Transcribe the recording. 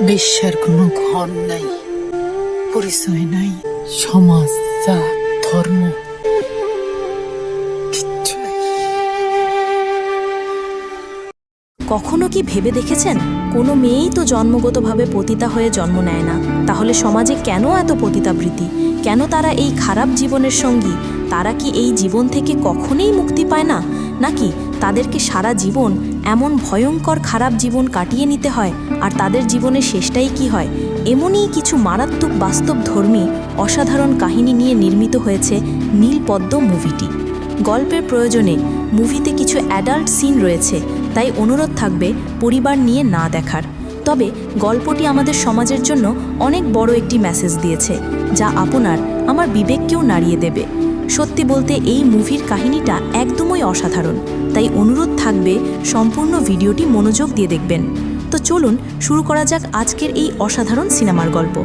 বিশ্বের কোনো ঘর নাই, পরিচয় নাই, সমাজ, জাত, ধর্ম কখনো কি ভেবে দেখেছেন? কোনো মেয়েই তো জন্মগতভাবে পতিতা হয়ে জন্ম নেয় না। তাহলে সমাজে কেন এত পতিতাবৃত্তি? কেন তারা এই খারাপ জীবনের সঙ্গী? তারা কি এই জীবন থেকে কখনোই মুক্তি পায় না? নাকি তাদেরকে সারা জীবন এমন ভয়ঙ্কর খারাপ জীবন কাটিয়ে নিতে হয়? আর তাদের জীবনের শেষটাই কি হয়? এমনই কিছু মারাত্মক বাস্তব ধর্মী অসাধারণ কাহিনী নিয়ে নির্মিত হয়েছে নীলপদ্ম মুভিটি। গল্পের প্রয়োজনে মুভিতে কিছু অ্যাডাল্ট সিন রয়েছে, তাই অনুরোধ থাকবে পরিবার নিয়ে না দেখার। তবে গল্পটি আমাদের সমাজের জন্য অনেক বড় একটি মেসেজ দিয়েছে, যা আপনার, আমার বিবেককেও নাড়িয়ে দেবে। সত্যি বলতে এই মুভির কাহিনীটা একদমই অসাধারণ। তাই অনুরোধ থাকবে সম্পূর্ণ ভিডিওটি মনোযোগ দিয়ে দেখবেন। তো চলুন, শুরু করা যাক আজকের এই অসাধারণ সিনেমার গল্প।